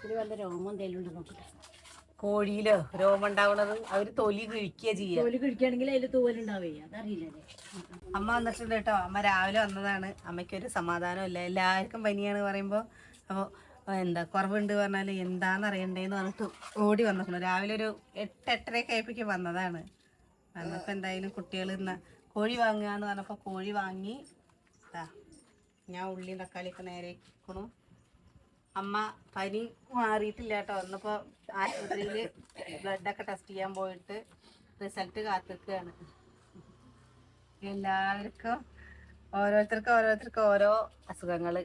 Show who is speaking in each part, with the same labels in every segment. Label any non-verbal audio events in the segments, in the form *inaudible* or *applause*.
Speaker 1: ഇതിൽ വല്ല രോമം എന്തെങ്കിലും ഉണ്ടോ നോക്കട്ടെ.
Speaker 2: കോഴിയിലോ രോമം ഉണ്ടാവണത് അവർ തൊലി കിഴിക്കുക ചെയ്യുക
Speaker 1: തൊലി കിഴിക്കുകയാണെങ്കിൽ അതിൽ തോലുണ്ടാവേ അതറിയില്ലല്ലേ
Speaker 2: അമ്മ വന്നിട്ടുണ്ട് കേട്ടോ. അമ്മ രാവിലെ വന്നതാണ്. അമ്മയ്ക്കൊരു സമാധാനമില്ല. എല്ലാവർക്കും പനിയാണ് പറയുമ്പോൾ അപ്പോൾ എന്താ കുറവുണ്ട് പറഞ്ഞാൽ എന്താന്ന് അറിയണ്ടേന്ന് പറഞ്ഞിട്ട് ഓടി വന്നിട്ടുണ്ട്. രാവിലെ ഒരു എട്ട് എട്ടരയൊക്കെ ആയപ്പോഴേക്കും വന്നതാണ്. വന്നപ്പോൾ എന്തായാലും കുട്ടികൾ ഇന്ന് കോഴി വാങ്ങുക എന്ന് പറഞ്ഞപ്പോൾ കോഴി വാങ്ങി. ഞാൻ ഉള്ളിയും തക്കാളിയൊക്കെ നേരെ വെക്കണു. അമ്മ പനി മാറിയിട്ടില്ല കേട്ടോ. വന്നപ്പോൾ ആശുപത്രിയിൽ ബ്ലഡൊക്കെ ടെസ്റ്റ് ചെയ്യാൻ പോയിട്ട് റിസൾട്ട് കാത്തിക്കുകയാണ് എല്ലാവർക്കും ഓരോരുത്തർക്കും ഓരോരുത്തർക്കും ഓരോ
Speaker 1: അസുഖങ്ങൾ.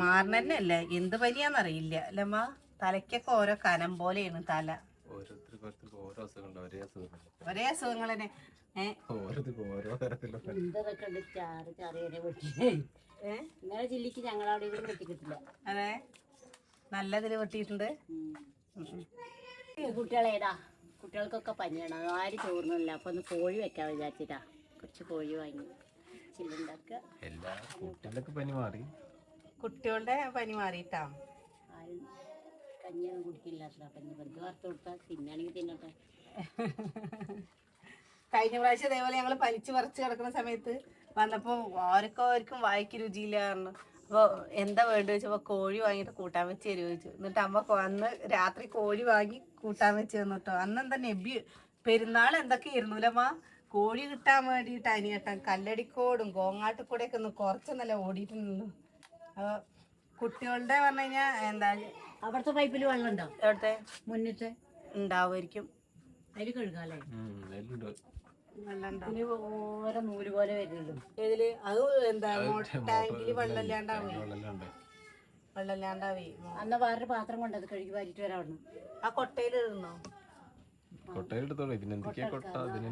Speaker 2: മാറണല്ലേ എന്ത് പനിയാന്നറിയില്ല. അല്ലമ്മ തലയ്ക്കൊക്കെ ഓരോ കനം പോലെയാണ് തല.
Speaker 3: ഒരേ
Speaker 2: അസുഖങ്ങൾ തന്നെ
Speaker 1: ഇന്നലെ ജില്ലിക്ക് ഞങ്ങളവിടെ ഇവിടെ വെട്ടി
Speaker 2: അതെ? നല്ലതിൽ വെട്ടിയിട്ടുണ്ട്.
Speaker 1: കുട്ടികളേതാ കുട്ടികൾക്കൊക്കെ പനിയാണ്. ആരും ചോറുന്നില്ല അപ്പൊ ഒന്ന് കോഴി വെക്കാൻ വിചാരിച്ചിട്ടാ. കുറച്ച് കോഴി വാങ്ങി. ചില്ലുണ്ടാക്കുക
Speaker 3: എല്ലാ പനി മാറി.
Speaker 2: കുട്ടികളുടെ പനി മാറിയിട്ടാ.
Speaker 1: ആരും കഞ്ഞിയൊന്നും കുടിക്കില്ല പനി പഞ്ഞി വെറുതെ വറുത്ത് കൊടുത്താൽ തിന്നാണെങ്കിൽ തിന്നട്ടെ. *laughs*
Speaker 2: കഴിഞ്ഞ പ്രാവശ്യം അതേപോലെ ഞങ്ങൾ പലിച്ചു പറിച്ച് കിടക്കുന്ന സമയത്ത് വന്നപ്പോൾ ആർക്കും ഓർക്കും വായിക്ക് രുചിയില്ല പറഞ്ഞു. അപ്പോൾ എന്താ വേണ്ടത് ചോദിച്ചപ്പോൾ കോഴി വാങ്ങിയിട്ട് കൂട്ടാൻ വെച്ച് തരുമോ ചോദിച്ചു. എന്നിട്ട് അമ്മ അന്ന് രാത്രി കോഴി വാങ്ങി കൂട്ടാൻ വെച്ച് തന്നു കേട്ടോ അന്ന് എന്താ നബി പെരുന്നാൾ എന്തൊക്കെ ഇരുന്നൂലമ്മ? കോഴി കിട്ടാൻ വേണ്ടിയിട്ട് അനിയട്ടൻ കല്ലടിക്കോടും കോങ്ങാട്ടുകൂടെയൊക്കെ ഒന്ന് കുറച്ചൊന്നല്ല ഓടിയിട്ട് നിന്നു അപ്പോൾ കുട്ടികളുടെ പറഞ്ഞു കഴിഞ്ഞാൽ എന്താ
Speaker 1: അവിടുത്തെ പൈപ്പിൽ വെള്ളം ഉണ്ടോ?
Speaker 2: എവിടുത്തെ?
Speaker 1: മുന്നിട്ട്
Speaker 2: ഉണ്ടാവുമായിരിക്കും.
Speaker 1: അതിൽ കഴുകാല്ലേ ഓരോ നൂൽ പോലെ വരുന്നുള്ളൂ
Speaker 2: ഇതിൽ അത് എന്താ ടാങ്കിൽ
Speaker 1: അന്ന് വേറൊരു പാത്രം കൊണ്ട് അത് കഴുകി വാരിട്ട് വരാം അവിടുന്ന്.
Speaker 2: ആ കൊട്ടയിൽ ഇടുന്നോ?
Speaker 3: കൊട്ടയിലെടുത്തോളൂ ഇതിനെന്തൊക്കെയാ കൊട്ട ഇതിന്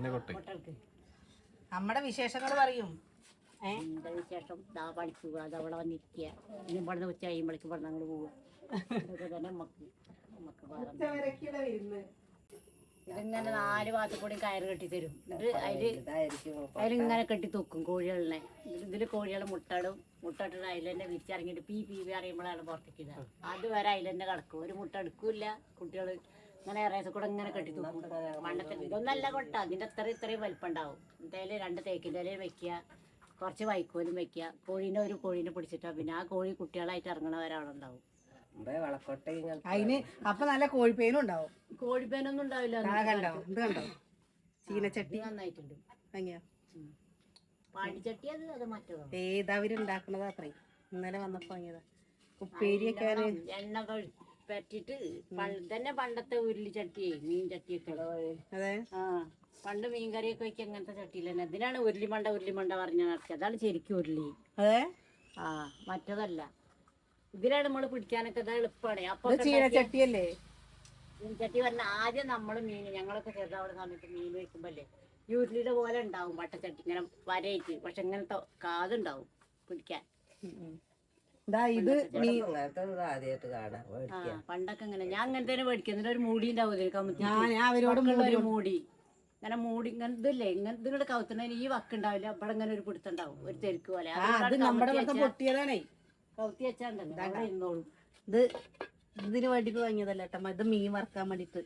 Speaker 2: നമ്മുടെ വിശേഷങ്ങൾ പറയും.
Speaker 1: എന്താ വിശേഷം? ദാ അത് അവിടെ വന്നിരിക്കുക ഇനി ഇവിടുന്ന് ഉച്ച കഴിയുമ്പോഴേക്കും ഇവിടെ പോവുക ഇതൊക്കെ തന്നെ നമുക്ക് നമുക്ക് വേറെ ഇതിങ്ങനെ നാല് ഭാഗത്ത് കൂടി കയറ് കെട്ടി തരും. എന്നിട്ട് അതിൽ അതിലിങ്ങനെ കെട്ടി തൂക്കും കോഴികളിനെ. ഇതിൽ കോഴികളെ മുട്ടടും മുട്ടട്ടിട്ട് അതിൽ തന്നെ വിരിച്ചിറങ്ങിയിട്ട് പീ പീ പി അറിയുമ്പോഴാണ് പുറത്തേക്ക് ഇടുക. അതുവരെ അതിൽ തന്നെ കിടക്കും. ഒരു മുട്ട എടുക്കൂല കുട്ടികൾ ഇങ്ങനെ ഇറേസ് കൂടെ ഇങ്ങനെ കെട്ടി തൂക്കും. മണ്ണത്തിൽ ഇതൊന്നല്ല കൊട്ട അതിന്റെ അത്ര ഇത്രയും വലിപ്പം ഉണ്ടാവും എന്തായാലും രണ്ട് തേക്കിന്റെ ഇലയിൽ വെക്കുക. കുറച്ച് വൈക്കോലും വെക്കുക. കോഴീനെ ഒരു കോഴീനെ പിടിച്ചിട്ടാ പിന്നെ ആ കോഴി കുട്ടികളായിട്ട് ഇറങ്ങണവരവിടെ ഉണ്ടാവും
Speaker 2: അതിന് അപ്പൊ നല്ല കോഴിപ്പേനും ഉണ്ടാവും.
Speaker 1: കോഴിപ്പേനൊന്നും ഉണ്ടാവില്ല
Speaker 2: കണ്ടോ? ഇത് കണ്ടോ? ചീനച്ചട്ടി.
Speaker 1: നന്നായിട്ടുണ്ട്. പാണ്ടിച്ചട്ടി അത് അത് മറ്റോ
Speaker 2: ഏതവരുണ്ടാക്കണത് അത്രയും ഇന്നലെ വന്നപ്പോ വാങ്ങിയതാ. ഉപ്പേരിയൊക്കെ
Speaker 1: എണ്ണ പറ്റിട്ട് പണ്ട് തന്നെ പണ്ടത്തെ ഉരുളി ചട്ടിയെ മീൻ ചട്ടിയൊക്കെ.
Speaker 2: അതെ.
Speaker 1: ആ പണ്ട് മീൻ കറിയൊക്കെ വെക്കുക അങ്ങനത്തെ ചട്ടിയിൽ തന്നെ. ഇതിനാണ് ഉരുളിമണ്ട ഉരുളി മണ്ട പറഞ്ഞ നടക്കുക. അതാണ് ശരിക്കും ഉരുളി.
Speaker 2: അതെ?
Speaker 1: ആ മറ്റതല്ല. ഇതിലാണ് നമ്മൾ പിടിക്കാനൊക്കെ ഇത് എളുപ്പമാണ് അപ്പൊ
Speaker 2: ചട്ടിയല്ലേ ചീനച്ചട്ടിയല്ലേ
Speaker 1: ചട്ടി പറഞ്ഞ ആദ്യം നമ്മൾ മീൻ ഞങ്ങളൊക്കെ ചെറുതാവുന്ന സമയത്ത് മീൻ വെക്കുമ്പോല്ലേ യൂരിലിയുടെ പോലെ ഉണ്ടാവും വട്ടച്ചട്ടി. ഇങ്ങനെ വരയിട്ട്. പക്ഷെ ഇങ്ങനത്തെ കാതുണ്ടാവും പിടിക്കാൻ.
Speaker 2: ഇതാ
Speaker 1: പണ്ടൊക്കെ ഇങ്ങനെ. ഞാൻ അങ്ങനെ തന്നെ മേടിക്കും. ഒരു മൂടി ഉണ്ടാവും
Speaker 2: ഞാൻ അവരോട്
Speaker 1: ഒരു മൂടി. ഇങ്ങനെ മൂടി ഇങ്ങനെ ഇതില്ലേ? ഇങ്ങനെ ഇതിനോട് കവുത്തുന്നതിന് ഈ വക്കുണ്ടാവില്ല ഇവിടെ ഇങ്ങനെ ഒരു പിടുത്തുണ്ടാവും ഒരു തെരുക്ക് പോലെ. വെച്ചാണ്ടല്ലോ അവിടെ ഇരുന്നോളും.
Speaker 2: ഇത് ഇതിന് വേണ്ടിട്ട് വാങ്ങിയതല്ല ഏട്ടമ്മ ഇത് മീൻ വറക്കാൻ വേണ്ടിട്ട്.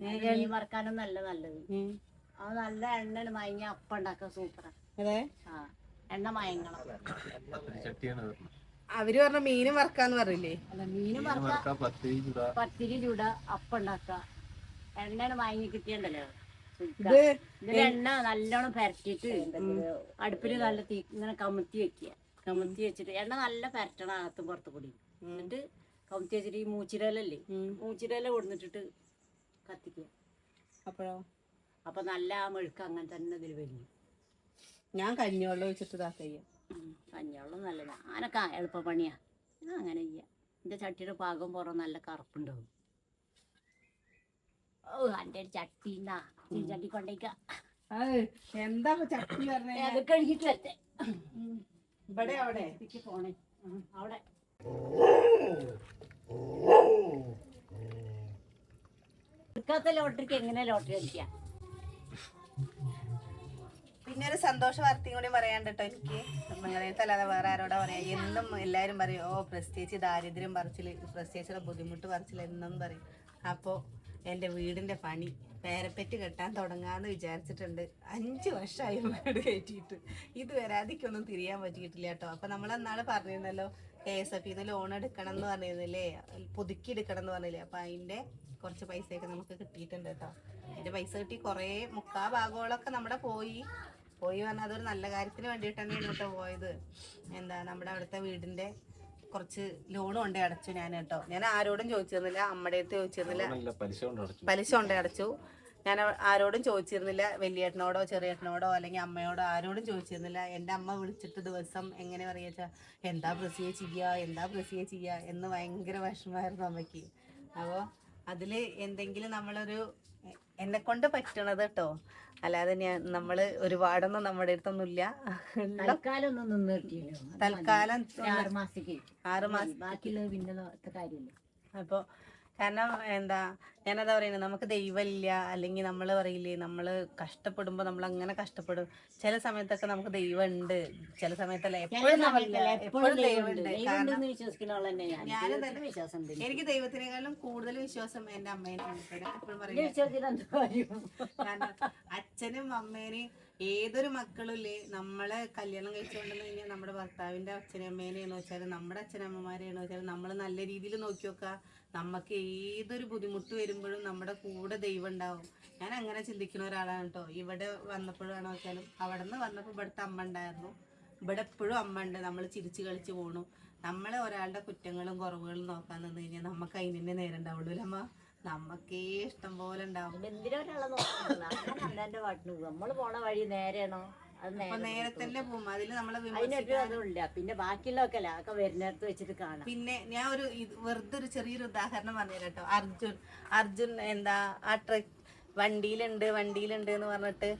Speaker 1: മീൻ വറക്കാനും നല്ല നല്ലത്. അത് നല്ല എണ്ണ മയങ്ങി അപ്പം ഉണ്ടാക്കാൻ സൂപ്പറാ.
Speaker 2: അതെ?
Speaker 1: ആ എണ്ണ മയങ്ങണം.
Speaker 2: അവർ പറഞ്ഞ മീനും വറക്കാന്ന്
Speaker 1: പറയില്ലേ മീനും
Speaker 3: പത്തിരി ചുട.
Speaker 1: അപ്പം ഉണ്ടാക്ക. എണ്ണ മയങ്ങി കിട്ടിയണ്ടല്ലോ. ഇതിലെണ്ണ എണ്ണ നല്ലോണം പെരട്ടിട്ട് അടുപ്പിൽ നല്ല തീ ഇങ്ങനെ കമത്തി വെക്കുക. കമത്തി വെച്ചിട്ട് എണ്ണ നല്ല പരട്ടണം അകത്തും പുറത്ത് കൂടി. എന്നിട്ട് കമത്തി വെച്ചിട്ട് ഈ മൂച്ചിരലല്ലേ. മൂച്ചിരല കൊടുത്തിട്ടിട്ട് കത്തിക്കുക.
Speaker 2: അപ്പോഴോ?
Speaker 1: അപ്പൊ നല്ല ആ മെഴുക്ക് അങ്ങനെ തന്നെ ഇതിൽ വരും.
Speaker 2: ഞാൻ കഞ്ഞിവെള്ളം ഒഴിച്ചിട്ട് ഇതാ ചെയ്യാം
Speaker 1: ഉം. കഞ്ഞിവെള്ളം നല്ല ഞാനൊക്കെ എളുപ്പ പണിയാ ഞാൻ അങ്ങനെ ചെയ്യാം. എന്റെ ചട്ടിയുടെ പാകം പുറം നല്ല കറുപ്പുണ്ടാവും ഓ എന്റെ ഒരു ചട്ടി എന്നാ ചട്ടി കൊണ്ടേക്ക
Speaker 2: എന്താ ചട്ടി പറഞ്ഞ?
Speaker 1: അത് കഴിഞ്ഞിട്ട്
Speaker 2: ഇവിടെ അവിടെ.
Speaker 1: ഇതിക്ക് പോണേ. ഉം, അവിടെ. എടുക്കാത്ത ലോട്ടറിക്ക് എങ്ങനെ ലോട്ടറി അടിക്കാം?
Speaker 2: പിന്നെ ഒരു സന്തോഷ വാർത്തയും കൂടി പറയാണ്ടോ കേട്ടോ എനിക്ക്. നിങ്ങളെത്തല്ലാതെ വേറെ ആരോടാ പറയാ. എന്നും എല്ലാരും പറയും ഓ പ്രത്യേകിച്ച് ദാരിദ്ര്യം പറിച്ചിൽ പ്രത്യേകിച്ചുള്ള ബുദ്ധിമുട്ട് പറിച്ചില്ല എന്നും പറയും. അപ്പോ എന്റെ വീടിന്റെ പണി പേരപ്പറ്റ് കെട്ടാൻ തുടങ്ങാമെന്ന് വിചാരിച്ചിട്ടുണ്ട്. അഞ്ച് വർഷമായി വീട് കയറ്റിയിട്ട്. ഇതുവരെ അതിക്കൊന്നും തിരിയാൻ പറ്റിയിട്ടില്ല കേട്ടോ. അപ്പം നമ്മൾ എന്നാൾ പറഞ്ഞിരുന്നല്ലോ കെ എസ് എഫ് ഇന്ന് ലോൺ എടുക്കണം എന്ന് പറഞ്ഞിരുന്നില്ലേ? പുതുക്കി എടുക്കണം എന്ന് പറഞ്ഞില്ലേ? അപ്പം അതിന്റെ കുറച്ച് പൈസയൊക്കെ നമുക്ക് കിട്ടിയിട്ടുണ്ട് കേട്ടോ. അതിന്റെ പൈസ കിട്ടി കുറേ മുക്കാ ഭാഗങ്ങളൊക്കെ നമ്മുടെ പോയി. പോയി പറഞ്ഞാൽ അതൊരു നല്ല കാര്യത്തിന് വേണ്ടിയിട്ട് തന്നെയാണ് കേട്ടോ പോയത്. എന്താ നമ്മുടെ അവിടുത്തെ വീടിന്റെ കുറച്ച് ലോൺ കൊണ്ടേ അടച്ചു ഞാൻ കേട്ടോ ഞാൻ ആരോടും ചോദിച്ചിരുന്നില്ല അമ്മയുടെ അടുത്ത് ചോദിച്ചിരുന്നില്ല
Speaker 3: നല്ല പലിശ ഉണ്ടേ അടച്ചു.
Speaker 2: പലിശ കൊണ്ടേ അടച്ചു. ഞാൻ ആരോടും ചോദിച്ചിരുന്നില്ല വലിയേട്ടനോടോ ചെറിയേട്ടനോടോ അല്ലെങ്കിൽ അമ്മയോടോ ആരോടും ചോദിച്ചിരുന്നില്ല. എന്റെ അമ്മ വിളിച്ചിട്ട് ദിവസം എങ്ങനെ പറയുക എന്താ പ്രസിയെ ചെയ്യുക എന്താ പ്രസിയെ ചെയ്യുക എന്ന് ഭയങ്കര വിഷമമായിരുന്നു അമ്മയ്ക്ക്. അപ്പോൾ അതിൽ എന്തെങ്കിലും നമ്മളൊരു എന്നെ കൊണ്ട് പറ്റണത് കേട്ടോ അല്ലാതെ ഞാൻ നമ്മൾ ഒരുപാടൊന്നും നമ്മുടെ അടുത്തൊന്നുമില്ല ഇല്ല
Speaker 1: തൽക്കാലം. ആറ്
Speaker 2: മാസം
Speaker 1: ബാക്കിയുള്ള പിന്നെ കാര്യമില്ല?
Speaker 2: അപ്പോൾ കാരണം എന്താ ഞാനതാ പറയുന്നത് നമുക്ക് ദൈവമില്ല അല്ലെങ്കിൽ നമ്മൾ പറയില്ലേ നമ്മൾ കഷ്ടപ്പെടുമ്പോൾ നമ്മൾ അങ്ങനെ കഷ്ടപ്പെടും. ചില സമയത്തൊക്കെ നമുക്ക് ദൈവം ഉണ്ട് ചില സമയത്തല്ല എപ്പോഴും ദൈവമുണ്ട്. ഞാനും തന്നെ
Speaker 1: വിശ്വാസം
Speaker 2: എനിക്ക് ദൈവത്തിനേക്കാളും കൂടുതൽ വിശ്വാസം
Speaker 1: എന്റെ അമ്മേനെ
Speaker 2: കാരണം അച്ഛനും അമ്മേനെയും ഏതൊരു മക്കളുമില്ലേ നമ്മളെ കല്യാണം കഴിച്ചുകൊണ്ടെന്ന് കഴിഞ്ഞാൽ നമ്മുടെ ഭർത്താവിന്റെ അച്ഛനും അമ്മേനെയെന്ന് വെച്ചാൽ നമ്മുടെ അച്ഛനമ്മമാരെയെന്ന് വെച്ചാൽ നമ്മൾ നല്ല രീതിയിൽ നോക്കി നോക്കുക. നമുക്ക് ഏതൊരു ബുദ്ധിമുട്ട് വരുമ്പോഴും നമ്മുടെ കൂടെ ദൈവം ഉണ്ടാവും. ഞാൻ അങ്ങനെ ചിന്തിക്കുന്ന ഒരാളാണ് കേട്ടോ. ഇവിടെ വന്നപ്പോഴാണ് വെച്ചാലും അവിടെ നിന്ന് വന്നപ്പോൾ ഇവിടുത്തെ അമ്മ ഉണ്ടായിരുന്നു. ഇവിടെ എപ്പോഴും അമ്മ ഉണ്ട്. നമ്മൾ ചിരിച്ച് കളിച്ച് പോണു. നമ്മളെ ഒരാളുടെ കുറ്റങ്ങളും കുറവുകളും നോക്കാൻ നിന്ന് കഴിഞ്ഞാൽ നമുക്ക് അതിന് നേരം ഉണ്ടാവുള്ളൂ അമ്മ? നമുക്കേ ഇഷ്ടം പോലെ ഉണ്ടാവും.
Speaker 1: എന്തിനാ ഒരാളെ നമ്മൾ പോണ വഴി നേരെയാണോ?
Speaker 2: അപ്പൊ പോകും. അതിൽ നമ്മളെ
Speaker 1: അതിനൊരു
Speaker 2: വിമർശിക്കാൻ
Speaker 1: അതുമില്ല. പിന്നെ ബാക്കിയുള്ളതൊക്കെ അല്ല അതൊക്കെ വരുന്നിടത്ത് വെച്ചിട്ട് കാണാം.
Speaker 2: പിന്നെ ഞാൻ ഒരു ഇത് വെറുതെ ഒരു ചെറിയൊരു ഉദാഹരണം പറഞ്ഞു കേട്ടോ. അർജുൻ. അർജുൻ എന്താ ആ ട്രക്ക് വണ്ടിയിലുണ്ട് വണ്ടിയിലുണ്ട് എന്ന് പറഞ്ഞിട്ട്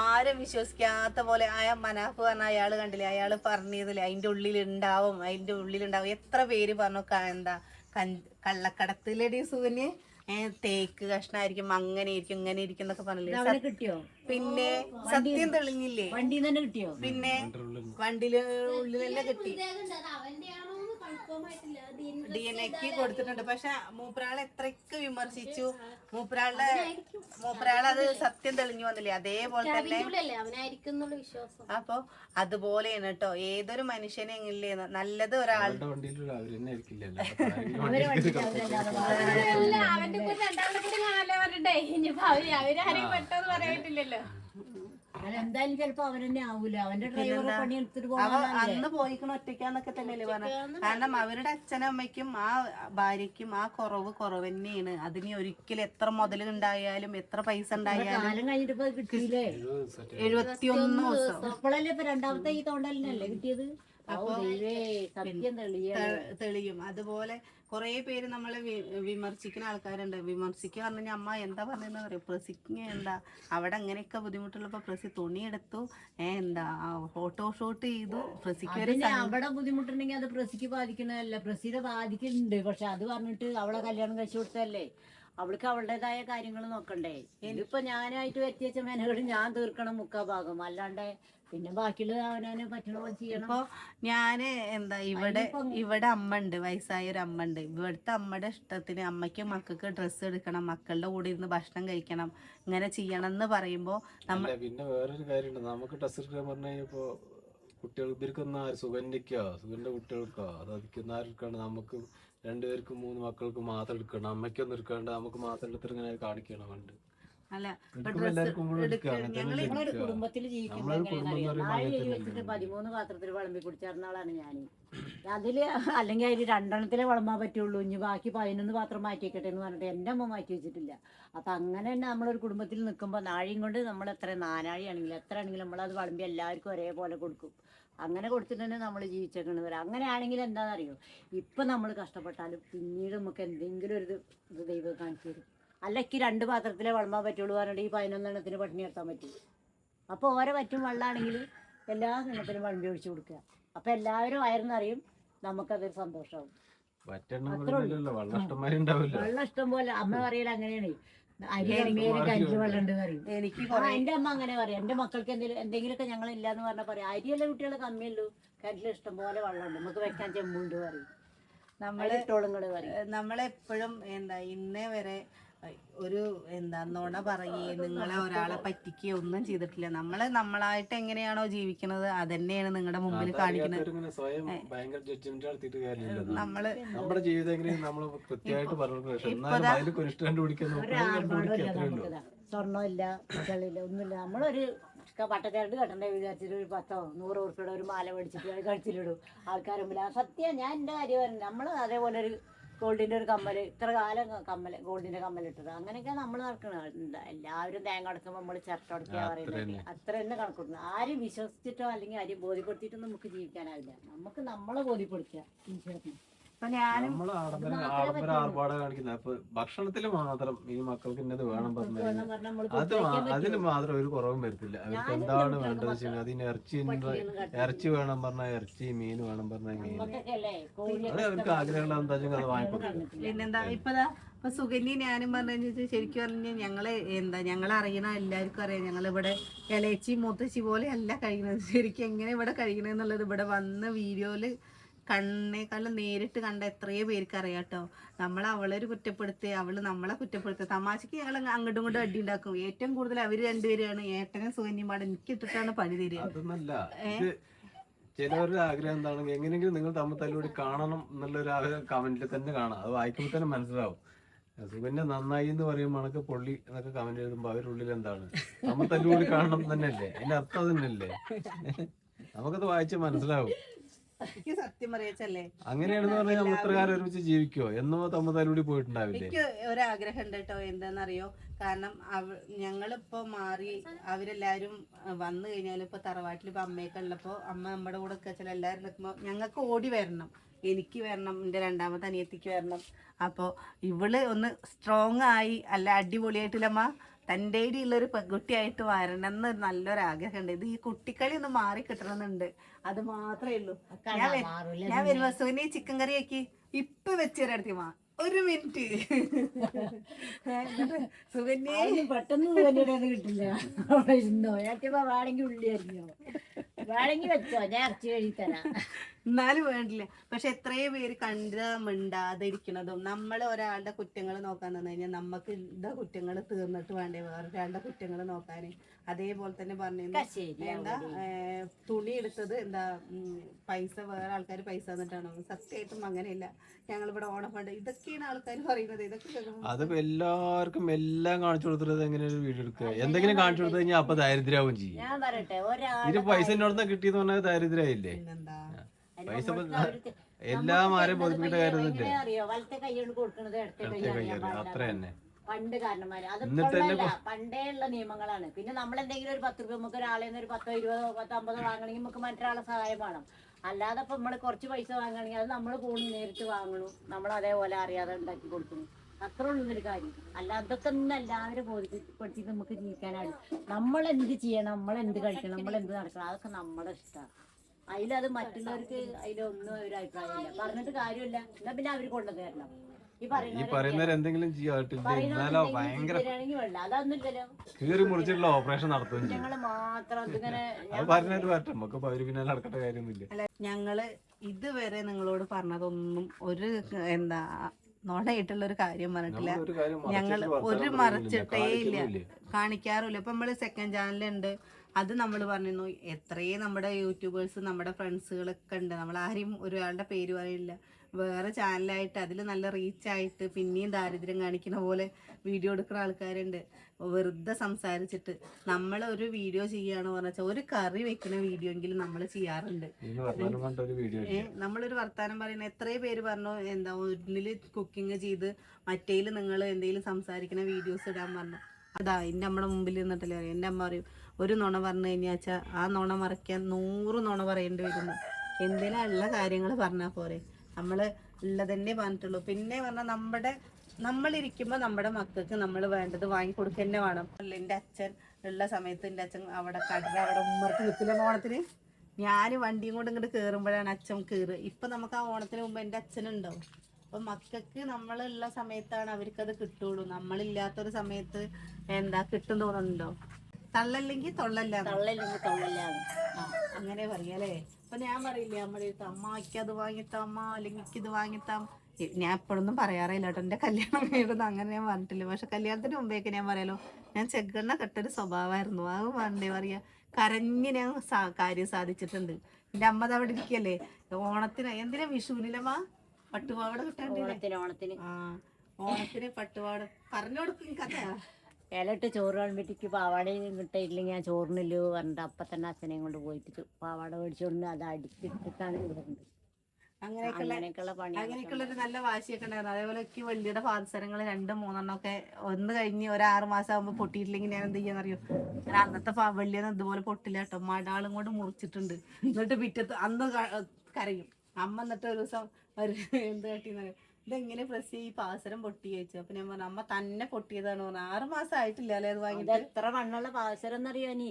Speaker 2: ആരും വിശ്വസിക്കാത്ത പോലെ ആ മനാഫ് പറഞ്ഞ അയാൾ കണ്ടില്ലേ? അയാൾ പറഞ്ഞതില്ലേ അതിന്റെ ഉള്ളിലുണ്ടാവും അതിന്റെ ഉള്ളിലുണ്ടാവും. എത്ര പേര് പറഞ്ഞു എന്താ കള്ളക്കടത്തിലടി ഏഹ് തേക്ക് കഷ്ണായിരിക്കും അങ്ങനെ ഇരിക്കും ഇങ്ങനെ ഇരിക്കും എന്നൊക്കെ പറഞ്ഞില്ലേ?
Speaker 1: അവനെ കിട്ടിയോ?
Speaker 2: പിന്നെ സത്യം തെളിഞ്ഞില്ലേ?
Speaker 1: വണ്ടിയിൽ തന്നെ കിട്ടിയോ?
Speaker 2: പിന്നെ വണ്ടിയിൽ ഉള്ളിലെല്ലാം കിട്ടി. ഡി എൻ എക്ക് കൊടുത്തിട്ടുണ്ട്. പക്ഷെ മൂപ്പരാളെ എത്രയ്ക്ക് വിമർശിച്ചു. മൂപ്പരാളുടെ മൂപ്പരാളെ അത് സത്യം തെളിഞ്ഞു വന്നില്ലേ? അതേപോലെ തന്നെ അപ്പൊ അതുപോലെയാണ് കേട്ടോ. ഏതൊരു മനുഷ്യനെങ്കിലേ നല്ലത് ഒരാൾ *laughs*
Speaker 4: അവന്റെ
Speaker 1: എന്തായാലും ചിലപ്പോ അവരെന്നെ ആവൂല. അവന്റെ ഡ്രൈവർ പണി എടുത്തിട്ട്
Speaker 2: അവ അന്ന് പോയിക്കണ ഒറ്റയ്ക്കാന്നൊക്കെ തന്നെയല്ലേ പറഞ്ഞത് കാരണം അവരുടെ അച്ഛനും അമ്മയ്ക്കും ആ ഭാര്യയ്ക്കും ആ കുറവ് കുറവ് തന്നെയാണ് അതിന് ഒരിക്കലും എത്ര മുതൽ ഉണ്ടായാലും എത്ര പൈസ ഉണ്ടായാലും
Speaker 1: കാലം കിട്ടിയില്ലേ?
Speaker 2: എഴുപത്തിയൊന്ന് ദിവസം.
Speaker 1: അപ്പോഴല്ലേ ഇപ്പൊ രണ്ടാമത്തെ ഈ തോണ്ടലിനല്ലേ കിട്ടിയത്? തെളിയ.
Speaker 2: അതുപോലെ കുറെ പേര് നമ്മളെ വിമർശിക്കുന്ന ആൾക്കാരുണ്ട്. വിമർശിക്കുക പറഞ്ഞു കഴിഞ്ഞാൽ അമ്മ എന്താ പറഞ്ഞെന്ന് പറയും പ്രസിക്ക് എന്താ? അവിടെ അങ്ങനെയൊക്കെ ബുദ്ധിമുട്ടുള്ളപ്പോ പ്രസി തുണി എടുത്തു ഏ എന്താ ചെയ്തു. പ്രസിക്ക് ഒരു
Speaker 1: അതിന് അവിടെ ബുദ്ധിമുട്ടുണ്ടെങ്കിൽ അത് പ്രസിക്ക് ബാധിക്കണല്ല പ്രസിയുടെ ബാധിക്കുന്നുണ്ട് പക്ഷെ അത് പറഞ്ഞിട്ട് അവളെ കല്യാണം കഴിച്ചു കൊടുത്തല്ലേ അവൾക്ക് അവളുടേതായ കാര്യങ്ങൾ നോക്കണ്ടേ. ഇതിപ്പോ ഞാനായിട്ട് വ്യത്യസ്ത മേനകൾ ഞാൻ തീർക്കണം മുക്കാ ഭാഗം. അല്ലാണ്ട് പിന്നെ ബാക്കിയുള്ള അവനവനെ പറ്റണ പോലെ ചെയ്യണം.
Speaker 2: ഇപ്പൊ ഞാൻ എന്താ ഇവിടെ ഇവിടെ അമ്മ ഉണ്ട് വയസ്സായ ഒരു അമ്മ ഉണ്ട് ഇവിടുത്തെ അമ്മയുടെ ഇഷ്ടത്തിന് അമ്മയ്ക്ക് മക്കൾക്ക് ഡ്രസ്സ് എടുക്കണം മക്കളുടെ കൂടെ ഇരുന്ന് ഭക്ഷണം കഴിക്കണം ഇങ്ങനെ ചെയ്യണം എന്ന് പറയുമ്പോ
Speaker 3: നമ്മൾ പിന്നെ വേറൊരു കാര്യമുണ്ട്. നമുക്ക് ഡ്രസ്സ് എടുക്കാൻ പറഞ്ഞു കഴിഞ്ഞപ്പോ കുട്ടികൾ ഇവർക്കൊന്നും ആര് സുഗന്യക്കോ സുഗന്റെ കുട്ടികൾക്കോ? അത് അതിക്കുന്ന ആർക്കാണ്? നമുക്ക് രണ്ടുപേർക്കും മൂന്ന് മക്കൾക്ക് മാത്രം എടുക്കണം അമ്മയ്ക്കൊന്നും എടുക്കാണ്ട് നമുക്ക് മാത്രം എടുത്തിട്ട് ഇങ്ങനെ കാണിക്കണം പണ്ട്.
Speaker 2: അല്ല
Speaker 1: നമ്മളൊരു
Speaker 3: എടുക്കുക.
Speaker 1: കുടുംബത്തിൽ
Speaker 3: ജീവിക്കുന്ന
Speaker 1: പതിമൂന്ന് പാത്രത്തിൽ വിളമ്പി കുടിച്ചേർന്ന ആളാണ് ഞാൻ അതിൽ അല്ലെങ്കിൽ അതിൽ രണ്ടെണ്ണത്തിലെ വിളമ്പാൻ പറ്റുള്ളൂ. ഇനി ബാക്കി പതിനൊന്ന് പാത്രം മാറ്റി വെക്കട്ടെ എന്ന് പറഞ്ഞിട്ട് എന്റെ അമ്മ മാറ്റി വെച്ചിട്ടില്ല. അപ്പൊ അങ്ങനെ തന്നെ നമ്മളൊരു കുടുംബത്തിൽ നിൽക്കുമ്പോൾ നാഴിയും കൊണ്ട് നമ്മൾ എത്ര നാനാഴി ആണെങ്കിലും എത്ര ആണെങ്കിലും നമ്മളത് വിളമ്പി എല്ലാവർക്കും ഒരേപോലെ കൊടുക്കും. അങ്ങനെ കൊടുത്തിട്ട് തന്നെ നമ്മൾ ജീവിച്ചേക്കണത് അങ്ങനെയാണെങ്കിൽ എന്താണെന്നറിയോ ഇപ്പൊ നമ്മൾ കഷ്ടപ്പെട്ടാലും പിന്നീട് നമുക്ക് എന്തെങ്കിലും ഒരു ഇത് ദൈവം കാണിച്ചു തരും. അല്ലെങ്കിൽ രണ്ട് പാത്രത്തിലെ വിളമ്പാൻ പറ്റുള്ളൂ പറഞ്ഞിട്ട് ഈ പതിനൊന്നെണ്ണത്തിന് പട്ടിണി നിർത്താൻ പറ്റും. അപ്പോൾ ഓരോ പറ്റും വെള്ളമാണെങ്കിൽ എല്ലാ എണ്ണത്തിനും വണ്ടി ഒഴിച്ചു കൊടുക്കുക. അപ്പോൾ എല്ലാവരും വയറിന്നറിയും നമുക്കതൊരു സന്തോഷമാവും വെള്ളം ഇഷ്ടം പോലെ അമ്മ പറയൽ അങ്ങനെയാണ്.
Speaker 2: എനിക്ക്
Speaker 1: എന്റെ അമ്മ അങ്ങനെ പറയാം. എന്റെ മക്കൾക്ക് എന്തെങ്കിലും എന്തെങ്കിലുമൊക്കെ ഞങ്ങൾ ഇല്ലാന്ന് പറഞ്ഞാൽ പറയാം. അരിയല്ല കുട്ടികളെ കമ്മിയുള്ളൂ കിണറ്റിൽ ഇഷ്ടം പോലെ വെള്ളമുണ്ട്. നമുക്ക് വെക്കാൻ ചെമ്പുണ്ട് പറയും.
Speaker 2: നമ്മളെ നമ്മളെപ്പോഴും എന്താ ഇന്നേ വരെ ഒരു എന്താ നുണ പറയുകയോ നിങ്ങളെ ഒരാളെ പറ്റിക്കുകയോ ഒന്നും ചെയ്തിട്ടില്ല. നമ്മൾ നമ്മളായിട്ട് എങ്ങനെയാണോ ജീവിക്കുന്നത് അതന്നെയാണ് നിങ്ങളുടെ മുമ്പിൽ കാണിക്കുന്നത് നമ്മൾ
Speaker 3: നമ്മുടെ ജീവിതം നമ്മൾ കൃത്യമായിട്ട് പറഞ്ഞു
Speaker 1: സ്വർണമില്ല കുട്ടികളില്ല ഒന്നുമില്ല. നമ്മളൊരു പട്ടക്കാരുടെ കെട്ടണ്ടേ വിചാരിച്ചിട്ട് ഒരു പത്തോ നൂറ് ഉറുപ്പിയുടെ ഒരു മാല മേടിച്ചിട്ട് അത് ആൾക്കാരും ആൾക്കാർ മുമ്പിൽ സത്യം ഞാൻ എന്റെ കാര്യം പറഞ്ഞു നമ്മൾ അതേപോലെ ഒരു ഗോൾഡിന്റെ ഒരു കമ്മൽ ഇത്ര കാലം കമ്മൽ ഗോൾഡിന്റെ കമ്മൽ ഇട്ടത് അങ്ങനെയൊക്കെ നമ്മൾ നടക്കുന്നത് എല്ലാവരും തേങ്ങ അടക്കുമ്പോൾ നമ്മൾ ചിരട്ട അടക്കുക പറയുന്നത് അത്ര തന്നെ കണക്കൂട്ടുന്നു ആരും വിശ്വസിച്ചിട്ടോ അല്ലെങ്കിൽ ആരും ബോധ്യപ്പെടുത്തിയിട്ടോ നമുക്ക് ജീവിക്കാനാവില്ല. നമുക്ക് നമ്മളെ ബോധ്യപ്പെടുത്തുക.
Speaker 3: നമ്മൾ ആഡംബരം ആഡംബരം ആർഭാട കാണിക്കുന്നത് അപ്പൊ ഭക്ഷണത്തിൽ മാത്രം ഈ മക്കൾക്ക് ഇന്നത് വേണം പറഞ്ഞു അത് അതിന് മാത്രം ഒരു കുറവും വരുത്തില്ല. അവർക്ക് എന്താണ് വേണ്ടത് വെച്ചാൽ അതിന് ഇറച്ചി. ഇറച്ചി വേണം പറഞ്ഞാൽ ഇറച്ചി മീൻ വേണം പറഞ്ഞാൽ മീൻ
Speaker 1: അല്ലേ കോഴി
Speaker 3: അത് അവർക്ക് ആഗ്രഹമുള്ള എന്താ വെച്ചാൽ അത് വാങ്ങിക്കൊടുക്കും.
Speaker 2: പിന്നെന്താ ഇപ്പതാ ഇപ്പൊ സുഗന്യ ഞാനും പറഞ്ഞു ശരിക്കും പറഞ്ഞ ഞങ്ങൾ എന്താ ഞങ്ങൾ അറിയണ എല്ലാവർക്കും അറിയാം. ഞങ്ങൾ ഇവിടെ ഇലച്ചി മൂത്തച്ചി പോലെ അല്ല കഴിയുന്നത് ശരിക്കും എങ്ങനെ ഇവിടെ കഴിയണെന്നുള്ളത് ഇവിടെ വന്ന വീഡിയോയിൽ കണ്ണേക്കാളും നേരിട്ട് കണ്ട എത്രയോ പേർക്ക് അറിയാം കേട്ടോ. നമ്മൾ അവളെ ഒരു കുറ്റപ്പെടുത്തി അവൾ നമ്മളെ കുറ്റപ്പെടുത്തി. തമാശക്ക് ഞങ്ങൾ അങ്ങോട്ടും ഇങ്ങോട്ടും അടി ഉണ്ടാക്കും. ഏറ്റവും കൂടുതൽ അവർ രണ്ടുപേരാണ്. ഏട്ടനും സുകന്യം പാടെ. എനിക്ക് ഇട്ടിട്ടാണ് പണി തരിക.
Speaker 3: ചിലവരുടെ ആഗ്രഹം എന്താണ്? എങ്ങനെയെങ്കിലും നിങ്ങൾ തമ്മിൽ തല്ലുകൂടി കാണണം എന്നുള്ള ഒരു ആഗ്രഹം കമന്റിൽ തന്നെ കാണാം. അത് വായിക്കുമ്പോൾ തന്നെ മനസ്സിലാവും. സുകന്യ നന്നായി എന്ന് പറയുമ്പോൾ അണക്ക് പൊള്ളി എന്നൊക്കെ കമന്റ് എഴുതുമ്പോൾ അവരുള്ളിൽ എന്താണ്? തമ്മിൽ തല്ലുകൂടി കാണണം എന്നല്ലേ തന്നെയല്ലേ? അതിന്റെ അർത്ഥം തന്നെയല്ലേ? നമുക്കത് വായിച്ച് മനസ്സിലാവും.
Speaker 2: എനിക്ക് സത്യം പറയച്ചല്ലേ?
Speaker 3: അങ്ങനെയാണെന്ന് പറഞ്ഞാൽ നമ്മൾ ഇത്ര കാലം ഒരുമിച്ച് ജീവിക്കോ എന്നോ തമ്മിൽ തല്ലുകൂടി പോയിട്ടുണ്ടാവില്ലേ?
Speaker 2: എനിക്ക് ഒരാഗ്രഹം ഉണ്ട് കേട്ടോ. എന്താണെന്നറിയോ? കാരണം അവ ഞങ്ങളിപ്പോ മാറി അവരെല്ലാരും വന്നു കഴിഞ്ഞാൽ ഇപ്പൊ തറവാട്ടിൽ ഇപ്പൊ അമ്മയൊക്കെ ഉള്ളപ്പോ അമ്മ നമ്മുടെ കൂടെ ഒക്കെ വെച്ചാൽ എല്ലാവരും നിൽക്കുമ്പോ ഞങ്ങൾക്ക് ഓടി വരണം. എനിക്ക് വരണം എന്റെ രണ്ടാമത്തെ അനിയത്തിക്ക് വരണം. അപ്പോൾ ഇവൾ ഒന്ന് സ്ട്രോങ് ആയി അല്ല അടിപൊളിയായിട്ടില്ലമ്മ. തന്റെ ഉള്ളൊരു പെൺകുട്ടിയായിട്ട് വരണം എന്ന് നല്ലൊരു ആഗ്രഹമുണ്ട് ഇത് ഈ കുട്ടിക്കളി ഒന്ന് മാറി കിട്ടണമെന്നുണ്ട്. അത് മാത്രമേ ഉള്ളൂ. ഞാൻ ഞാൻ വരുമ്പോ സുനി ചിക്കൻ കറി ആക്കി. ഇപ്പൊ വെച്ചൊരടുത്തി മാ. ഒരു മിനിറ്റ് *laughs* സുകന്യ
Speaker 1: പെട്ടെന്ന് സുകന്യയുടെ കിട്ടില്ല. അവിടെ ഇരുന്നോ? ഞാൻ വേണമെങ്കിൽ ഉള്ളി അറിഞ്ഞോ വേണമെങ്കിൽ വെച്ചോ? ഞാൻ ഇറച്ചി കഴി തരാം.
Speaker 2: എന്നാലും വേണ്ടില്ല. പക്ഷെ എത്രയോ പേര് കണ്ട മിണ്ടാതിരിക്കണതും നമ്മൾ ഒരാളുടെ കുറ്റങ്ങൾ നോക്കാൻ തന്നു കഴിഞ്ഞാൽ നമുക്ക് എന്താ കുറ്റങ്ങൾ തീർന്നിട്ട് വേണ്ടേ? വേറൊരാളുടെ കുറ്റങ്ങൾ നോക്കാൻ. അതേപോലെ തന്നെ
Speaker 1: പറഞ്ഞു
Speaker 2: എന്താ തുണി എടുത്തത് എന്താ പൈസ വേറെ ആൾക്കാർ പൈസ തന്നിട്ടാണോ? സത്യമായിട്ടും അങ്ങനെയില്ല. ഞങ്ങളിവിടെ ഓണം ഫണ്ട് ഇതൊക്കെയാണ് ആൾക്കാർ പറയുന്നത്. ഇതൊക്കെ
Speaker 3: അത് എല്ലാവർക്കും എല്ലാം കാണിച്ചു കൊടുത്തിട്ട് എങ്ങനെ ഒരു വീഡിയോ എടുക്കുക? എന്തെങ്കിലും കാണിച്ചു കൊടുത്തു കഴിഞ്ഞാൽ അപ്പൊ ദാരിദ്ര്യാവും ചെയ്യും.
Speaker 1: ഞാൻ പറയട്ടെ ഒരാൾ
Speaker 3: ഇത് പൈസ കിട്ടിയെന്ന് പറഞ്ഞാൽ ദാരിദ്ര്യായില്ലേ? പൈസ എല്ലാം ആരും ബോധിപ്പിക്കേണ്ട കാര്യമൊന്നുമില്ല.
Speaker 1: അറിയോ? വലത്തെ ഇടത്തെ കൈ
Speaker 3: അത്ര തന്നെ.
Speaker 1: പണ്ട് കാരണന്മാര്. അത് പണ്ടേ ഉള്ള നിയമങ്ങളാണ്. പിന്നെ നമ്മൾ എന്തെങ്കിലും ഒരു പത്ത് രൂപ നമുക്ക് ഒരാളെ നിന്ന് ഒരു പത്തോ ഇരുപതോ പത്തോ അമ്പതോ വാങ്ങണമെങ്കിൽ നമുക്ക് മറ്റൊരാളെ സഹായം വേണം. അല്ലാതെ ഇപ്പൊ നമ്മൾ കുറച്ച് പൈസ വാങ്ങണമെങ്കിൽ അത് നമ്മൾ കൂടുതൽ നേരിട്ട് വാങ്ങണു നമ്മൾ അതേപോലെ അറിയാതെ ഉണ്ടാക്കി കൊടുക്കുന്നു. അത്ര ഉള്ളൊരു കാര്യം. അല്ല അതൊക്കെ ഒന്ന് എല്ലാവരും ബോധിപ്പിപ്പെടുത്തിട്ട് നമുക്ക് ജീവിക്കാനാണ്. നമ്മൾ എന്ത് ചെയ്യണം? നമ്മൾ എന്ത് കഴിക്കണം? നമ്മൾ എന്ത് നടക്കണം? അതൊക്കെ നമ്മുടെ ഇഷ്ടമാണ് അതിലത് മറ്റുള്ളവർക്ക് അതിലൊന്നും ഒരു അഭിപ്രായമില്ല. പറഞ്ഞിട്ട് കാര്യമില്ല. എന്നാ പിന്നെ അവർ കൊണ്ടുവന്ന് തരണം. ഈ
Speaker 3: പറയുന്നവരെന്തെങ്കിലും
Speaker 1: പറയുന്നവരെ
Speaker 3: പറയുന്നവർ എന്തെങ്കിലും ചെയ്യാട്ടില്ല ഭയങ്കര
Speaker 1: അതൊന്നുമില്ലല്ലോ.
Speaker 3: കീറി മുറിച്ചിട്ടുള്ള ഓപ്പറേഷൻ നടത്തും അവർ കാര്യമൊന്നുമില്ല.
Speaker 2: ഞങ്ങൾ ഇതുവരെ നിങ്ങളോട് പറഞ്ഞതൊന്നും ഒരു എന്താ നോണായിട്ടുള്ള ഒരു കാര്യം പറഞ്ഞിട്ടില്ല ഞങ്ങൾ ഒരു മറച്ചിട്ടേ ഇല്ല. കാണിക്കാറില്ല ഇപ്പൊ നമ്മൾ സെക്കൻഡ് ചാനലുണ്ട് അത് നമ്മൾ പറഞ്ഞിരുന്നു എത്രയും നമ്മുടെ യൂട്യൂബേഴ്സ് നമ്മുടെ ഫ്രണ്ട്സുകളൊക്കെ ഉണ്ട്. നമ്മൾ ആരെയും ഒരാളുടെ പേര് പറയില്ല. വേറെ ചാനലായിട്ട് അതിൽ നല്ല റീച്ചായിട്ട് പിന്നെയും ദാരിദ്ര്യം കാണിക്കുന്ന പോലെ വീഡിയോ എടുക്കുന്ന ആൾക്കാരുണ്ട്. വെറുതെ സംസാരിച്ചിട്ട് നമ്മൾ ഒരു വീഡിയോ ചെയ്യുകയാണ് പറഞ്ഞാൽ ഒരു കറി വെക്കുന്ന വീഡിയോ എങ്കിലും നമ്മൾ ചെയ്യാറുണ്ട്. നമ്മളൊരു വർത്താനം പറയുന്ന എത്രയോ പേര് പറഞ്ഞു എന്താ ഒന്നിൽ കുക്കിംഗ് ചെയ്ത് മറ്റേൽ നിങ്ങൾ എന്തെങ്കിലും സംസാരിക്കുന്ന വീഡിയോസ് ഇടാൻ പറഞ്ഞു. അതാ എന്റെ നമ്മുടെ മുമ്പിൽ നിന്നിട്ടല്ലേ പറയും എന്റെ അമ്മ പറയും ഒരു നുണ പറഞ്ഞു കഴിഞ്ഞാച്ച ആ നുണ മറയ്ക്കാൻ നൂറ് നുണ പറയേണ്ടി വരുന്നു. എന്തിനാ ഉള്ള കാര്യങ്ങൾ പറഞ്ഞാൽ പോരെ? നമ്മൾ ഉള്ളതന്നെ പറഞ്ഞിട്ടുള്ളൂ. പിന്നെ പറഞ്ഞാൽ നമ്മുടെ നമ്മളിരിക്കുമ്പോൾ നമ്മുടെ മക്കൾക്ക് നമ്മൾ വേണ്ടത് വാങ്ങി തന്നെ വേണം. എന്റെ അച്ഛൻ ഉള്ള സമയത്ത് എന്റെ അച്ഛൻ അവിടെ കടല അവിടെ ഉമ്മർക്ക് നിൽക്കില്ല ഓണത്തിന്? ഞാൻ വണ്ടിയും കൊണ്ട് ഇങ്ങോട്ട് കയറുമ്പോഴാണ് അച്ഛൻ കയറുക ഇപ്പം നമുക്ക് ആ ഓണത്തിന് മുമ്പ് എന്റെ അച്ഛനുണ്ടാവും. അപ്പം മക്കൾക്ക് നമ്മളുള്ള സമയത്താണ് അവർക്കത് കിട്ടുള്ളൂ. നമ്മളില്ലാത്തൊരു സമയത്ത് എന്താ കിട്ടും തോന്നുന്നുണ്ടോ? തള്ളല്ലെങ്കിൽ തൊള്ളല്ല
Speaker 1: തള്ളല്ലെങ്കിൽ തൊള്ളല്ലാന്ന്
Speaker 2: ആ, അങ്ങനെ പറയല്ലേ അപ്പൊ ഞാൻ പറയില്ലേ നമ്മുടെ അടുത്ത് അമ്മ എനിക്ക് അത് വാങ്ങിത്താമ്മ അല്ലെങ്കിൽ ഇത് വാങ്ങിത്താം ഞാൻ എപ്പോഴൊന്നും പറയാറില്ല കേട്ടോ എന്റെ കല്യാണം കഴിയുന്നത് അങ്ങനെ ഞാൻ പറഞ്ഞിട്ടില്ല. പക്ഷെ കല്യാണത്തിന് മുമ്പേക്ക് ഞാൻ പറയാലോ ഞാൻ ചെഗണ്ണ കെട്ടൊരു സ്വഭാവമായിരുന്നു. അത് വേണ്ടേ പറയാ? കരഞ്ഞ് ഞാൻ കാര്യം സാധിച്ചിട്ടുണ്ട്. എന്റെ അമ്മ അവിടെ ഇരിക്കല്ലേ? ഓണത്തിന് എന്തിനാ വിഷുവിനിലമ്മ പട്ടുപാവട കിട്ടാണ്ട്
Speaker 1: ഓണത്തിന് ഓണത്തിന്.
Speaker 2: ആ ഓണത്തിന് പട്ടുപാവട. പറഞ്ഞു കൊടുക്കും കഥ
Speaker 1: ഇലയിട്ട് ചോറ് കളമ്പിട്ടിക്ക് പാവാടയും കിട്ടിയില്ലെങ്കിൽ ഞാൻ ചോറിനില്ലോ പറഞ്ഞിട്ട് അപ്പം തന്നെ അച്ഛനെയും കൊണ്ട് പോയിട്ട് പാവാട മേടിച്ചുകൊണ്ട് അത് അടിച്ചിട്ടാണ് വരുന്നത്
Speaker 2: അങ്ങനെയൊക്കെയുള്ള ഒരു നല്ല വാശിയൊക്കെ ഉണ്ടായിരുന്നു. അതേപോലെ എനിക്ക് വെള്ളിയുടെ പാദസരങ്ങൾ രണ്ടും മൂന്നെണ്ണം ഒക്കെ ഒന്ന് കഴിഞ്ഞ് ഒരു ആറ് മാസം ആകുമ്പോൾ പൊട്ടിയിട്ടില്ലെങ്കിൽ ഞാൻ എന്ത് ചെയ്യാന്നറിയോ? ഞാൻ അന്നത്തെ വെള്ളിയൊന്നും ഇതുപോലെ പൊട്ടില്ല കേട്ടോ. മടാളും കൊണ്ട് മുറിച്ചിട്ടുണ്ട്. എന്നിട്ട് പിറ്റത്ത് അന്ന് കരയും. അമ്മ എന്നിട്ട് ഒരു ദിവസം ഒരു എന്ത് കട്ടിന്ന് ഇതെങ്ങനെ പ്രസ് ഈ പാസരം പൊട്ടി ചോദിച്ചു. അപ്പൊ ഞാൻ പറഞ്ഞു അമ്മ തന്നെ പൊട്ടിയതാണ് പറഞ്ഞു. ആറ് മാസം ആയിട്ടില്ല അല്ലേ അത്
Speaker 1: ഇത്
Speaker 2: വാങ്ങിട്ട്
Speaker 1: എത്ര വണ്ണുള്ള പാവസരം എന്നറിയോ നീ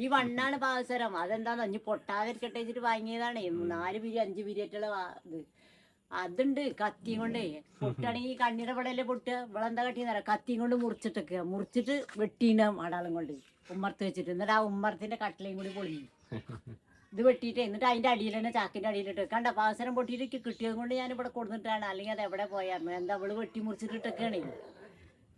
Speaker 1: ഈ വണ്ണാണ് പാസരം. അതെന്താന്ന് ഇനി പൊട്ടാതിരിക്കട്ടെ വെച്ചിട്ട് വാങ്ങിയതാണ്. നാല് പിരി അഞ്ച് പിരിയായിട്ടുള്ള ഇത്. അതുണ്ട് കത്തിയും കൊണ്ടേ. പൊട്ടാണെങ്കിൽ കണ്ണിയുടെ പടയല്ലേ പൊട്ടുക? ഇവളെന്താ കട്ടിയെന്ന് പറയാം കത്തിയും കൊണ്ട് മുറിച്ചിട്ടൊക്കെ മുറിച്ചിട്ട് വെട്ടീണ്ടാവും അടാളും കൊണ്ട്. ഉമ്മർത്ത് വെച്ചിട്ട്. എന്നിട്ട് ആ ഉമ്മർത്തിന്റെ കട്ടിലയും കൂടി പൊളിഞ്ഞു *laughs* ഇത് വെട്ടിയിട്ട് എന്നിട്ട് അതിന്റെ അടിയിൽ തന്നെ ചാക്കിന്റെ അടിയിലിട്ട് കണ്ട? പാവസരം പൊട്ടിയിട്ട് കിട്ടിയത് കൊണ്ട് ഞാൻ ഇവിടെ കൊടുത്തിട്ടാണ്. അല്ലെങ്കിൽ അത് എവിടെ പോയായിരുന്നു എന്താ അവൾ വെട്ടി മുറിച്ചിട്ടിട്ടൊക്കെയാണ്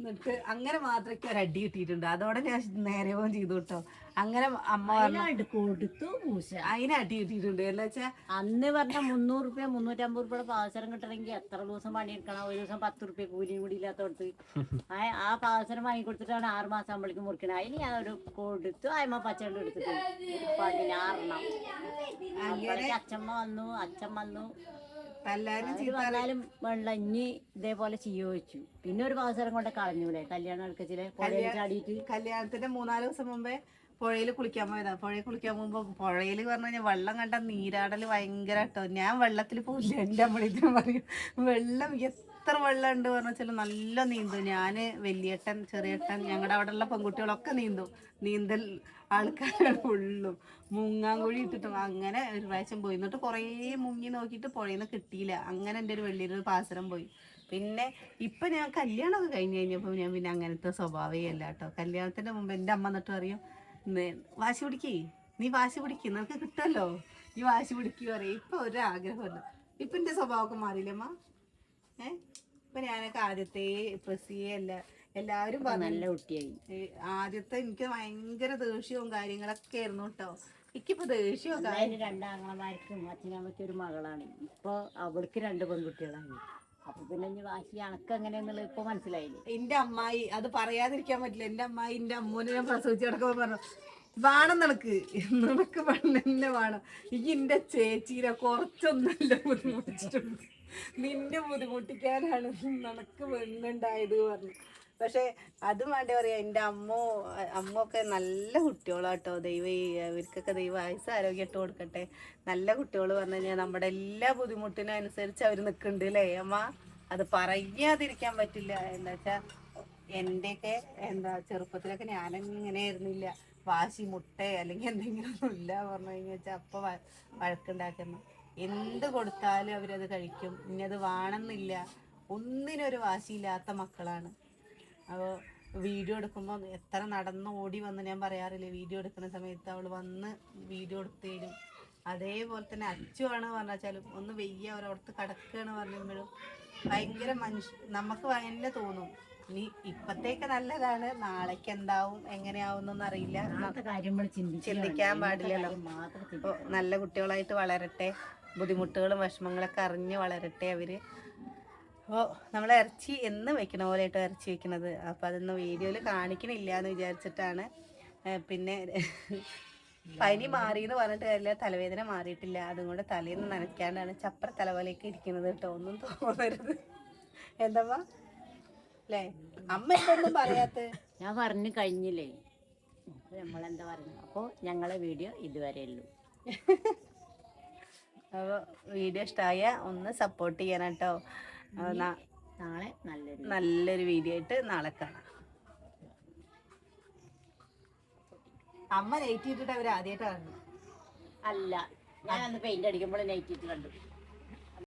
Speaker 2: എന്നിട്ട് അങ്ങനെ മാത്രമേ ഒരു അടി കിട്ടിയിട്ടുണ്ട്. അതോടെ ഞാൻ നേരെ പോകാൻ ചെയ്തു കേട്ടോ. അങ്ങനെ അമ്മ പറഞ്ഞു
Speaker 1: കൊടുത്തു പൂശ.
Speaker 2: അതിന് അടി കിട്ടിയിട്ടുണ്ട്. എന്താ വെച്ചാ
Speaker 1: അന്ന് പറഞ്ഞ മുന്നൂറ് റുപ്യ മുന്നൂറ്റമ്പത് റുപ്യയുടെ പാവസരം കിട്ടണമെങ്കിൽ എത്ര ദിവസം പണിയെടുക്കണം? ഒരു ദിവസം പത്ത് റുപ്യ കൂലിയും കൂടി ഇല്ലാത്തോടത്ത് ആ പാവസരം വാങ്ങി കൊടുത്തിട്ടാണ് ആറ് മാസം ആകുമ്പോഴേക്കും മുറിക്കണം അതിന് ഞാൻ ഒരു കൊടുത്തു. അയമ്മ പച്ചണ്ട് എടുത്തിട്ട് പതിനാറെണ്ണം. അച്ഛമ്മ വന്നു. അച്ഛൻ വന്നു. വന്നാലും വെള്ളം ഇനി ഇതേപോലെ ചെയ്യോ വെച്ചു പിന്നെ ഒരു പാസരം കൊണ്ട് കളഞ്ഞൂലേ കല്യാണം എടുക്കച്ചിലെ പുഴയിൽ ചാടിയിട്ട്.
Speaker 2: കല്യാണത്തിന്റെ മൂന്നാൽ ദിവസം മുമ്പേ പുഴയിൽ കുളിക്കാൻ പോയതാ. പുഴയിൽ കുളിക്കാൻ പോകുമ്പോ പുഴയിൽ പറഞ്ഞു കഴിഞ്ഞാൽ വെള്ളം കണ്ട നീരാടൽ ഭയങ്കര കേട്ടോ ഞാൻ വെള്ളത്തിൽ പോയില്ല എന്റെ അമ്മളിത്തിനും പറയും വെള്ളം എത്ര വെള്ളം ഉണ്ട് പറഞ്ഞാൽ നല്ല നീന്തും. ഞാൻ വലിയേട്ടൻ ചെറിയേട്ടൻ ഞങ്ങളുടെ അവിടെയുള്ള പെൺകുട്ടികളൊക്കെ നീന്തും. നീന്തൽ ആൾക്കാരാണ് ഫുള്ളും. മുങ്ങാങ്കുഴി ഇട്ടിട്ടും. അങ്ങനെ ഒരു പ്രാവശ്യം പോയി. എന്നിട്ട് കുറേ മുങ്ങി നോക്കിയിട്ട് പുഴയിൽ നിന്ന് കിട്ടിയില്ല. അങ്ങനെ എന്റെ ഒരു വലിയൊരു പാസരം പോയി. പിന്നെ ഇപ്പൊ ഞാൻ കല്യാണമൊക്കെ കഴിഞ്ഞ് കഴിഞ്ഞപ്പോൾ ഞാൻ പിന്നെ അങ്ങനത്തെ സ്വഭാവമേ അല്ല കേട്ടോ. കല്യാണത്തിന്റെ മുമ്പ് എന്റെ അമ്മ എന്നിട്ട് പറയും "നെ- വാശി പിടിക്കേ. നീ വാശി പിടിക്കും. നിനക്ക് കിട്ടുമല്ലോ നീ വാശി പിടിക്കുക പറയും. ഇപ്പൊ ഒരാഗ്രഹമല്ല ഇപ്പം എന്റെ സ്വഭാവമൊക്കെ മാറിയില്ലേ അമ്മ? ഏ? ഇപ്പൊ ഞാനൊക്കെ ആദ്യത്തെ പ്രസിയെ അല്ല എല്ലാവരും
Speaker 1: നല്ല കുട്ടിയായി.
Speaker 2: ആദ്യത്തെ എനിക്ക് ഭയങ്കര ദേഷ്യവും കാര്യങ്ങളൊക്കെ ആയിരുന്നു കേട്ടോ എനിക്കിപ്പോ ദേഷ്യമൊക്കെ
Speaker 1: രണ്ടാങ്ങളമാർക്കും അച്ഛനമ്മയ്ക്ക് ഒരു മകളാണ്. ഇപ്പൊ അവൾക്ക് രണ്ട് പെൺകുട്ടികളാണ്. അപ്പൊ പിന്നെ വാശി അണക്ക് എങ്ങനെയാന്നുള്ളത് ഇപ്പൊ മനസ്സിലായില്ലേ?
Speaker 2: എന്റെ അമ്മായി അത് പറയാതിരിക്കാൻ പറ്റില്ല. എന്റെ അമ്മായി എന്റെ അമ്മൂനെ ഞാൻ പ്രസവിച്ചു കിടക്കുമ്പോ പറഞ്ഞു വേണം നിനക്ക്. നിനക്ക് പെണ്ണെന്നെ വേണം. ഈ എന്റെ ചേച്ചീനെ കുറച്ചൊന്നല്ല ബുദ്ധിമുട്ടിച്ചിട്ടുണ്ട്. നിന്നെ ബുദ്ധിമുട്ടിക്കാനാണ് നിനക്ക് പെണ്ണുണ്ടായത് പറഞ്ഞു. പക്ഷെ അതും വേണ്ടേ പറയാ എന്റെ അമ്മോ അമ്മൊക്കെ നല്ല കുട്ടികളാട്ടോ. ദൈവം ഇവർക്കൊക്കെ ദൈവം ആയുസ് ആരോഗ്യം ഇട്ട് കൊടുക്കട്ടെ. നല്ല കുട്ടികൾ പറഞ്ഞു കഴിഞ്ഞാൽ നമ്മുടെ എല്ലാ ബുദ്ധിമുട്ടിനും അനുസരിച്ച് അവർ നിൽക്കുന്നുണ്ട് അല്ലേ അമ്മ? അത് പറയാതിരിക്കാൻ പറ്റില്ല. എന്താ വെച്ചാൽ എന്റെയൊക്കെ എന്താ ചെറുപ്പത്തിലൊക്കെ ഞാനങ്ങനെ ആയിരുന്നില്ല. വാശി മുട്ട അല്ലെങ്കിൽ എന്തെങ്കിലും ഒന്നും ഇല്ല പറഞ്ഞു കഴിഞ്ഞാൽ വെച്ചാൽ അപ്പൊ വഴക്കുണ്ടാക്കുന്നു. എന്ത് കൊടുത്താലും അവരത് കഴിക്കും. ഇനി അത് വേണമെന്നില്ല ഒന്നിനൊരു വാശിയില്ലാത്ത മക്കളാണ്. അപ്പോൾ വീഡിയോ എടുക്കുമ്പോൾ എത്ര നടന്ന് ഓടി വന്ന് ഞാൻ പറയാറില്ല വീഡിയോ എടുക്കുന്ന സമയത്ത് അവൾ വന്ന് വീഡിയോ എടുത്തു തരും. അതേപോലെ തന്നെ അച്ചുവാണ് പറഞ്ഞാലും ഒന്ന് വെയ്യ അവരവിടുത്തെ കിടക്കുകയാണ് പറയുമ്പോഴും ഭയങ്കര മനുഷ്യ നമുക്ക് തന്നെ തോന്നും. ഇനി ഇപ്പത്തേക്ക് നല്ലതാണ്. നാളേക്ക് എന്താവും എങ്ങനെയാവുന്നൊന്നും അറിയില്ല ചിന്തിക്കാൻ പാടില്ലല്ലോ. അപ്പോൾ നല്ല കുട്ടികളായിട്ട് വളരട്ടെ. ബുദ്ധിമുട്ടുകളും വിഷമങ്ങളൊക്കെ അറിഞ്ഞ് വളരട്ടെ അവർ. അപ്പോൾ നമ്മൾ ഇറച്ചി എന്ന് വെക്കണ പോലെ ആയിട്ട് ഇറച്ചി വെക്കണത്. അപ്പോൾ അതൊന്നും വീഡിയോയിൽ കാണിക്കണില്ല എന്ന് വിചാരിച്ചിട്ടാണ് പിന്നെ പനി മാറി എന്ന് പറഞ്ഞിട്ട് കാര്യമില്ല. തലവേദന മാറിയിട്ടില്ല. അതുകൊണ്ട് തലേന്ന് നനയ്ക്കാണ്ടാണ് ചപ്ര തലവലേക്ക് ഇരിക്കുന്നത് കേട്ടോ. ഒന്നും തോന്നരുത്. എന്താ അല്ലേ അമ്മ എന്തൊന്നും പറയാത്ത?
Speaker 1: ഞാൻ പറഞ്ഞു കഴിഞ്ഞില്ലേ. നമ്മളെന്താ പറഞ്ഞു അപ്പോൾ ഞങ്ങളെ വീഡിയോ ഇതുവരെ ഉള്ളൂ.
Speaker 2: അപ്പോൾ വീഡിയോ ഇഷ്ടമായ ഒന്ന് സപ്പോർട്ട് ചെയ്യണം കേട്ടോ
Speaker 1: നാളെ നല്ലൊരു
Speaker 2: നല്ലൊരു വീഡിയോ ആയിട്ട് നാളെ കാണാം. അമ്മ നൈറ്റ് ഇട്ടിട്ട് അവർ ആദ്യമായിട്ട് കാണുന്നു?
Speaker 1: അല്ല ഞാൻ അന്ന് പെയിന്റ് അടിക്കുമ്പോൾ നൈറ്റ് കണ്ടു.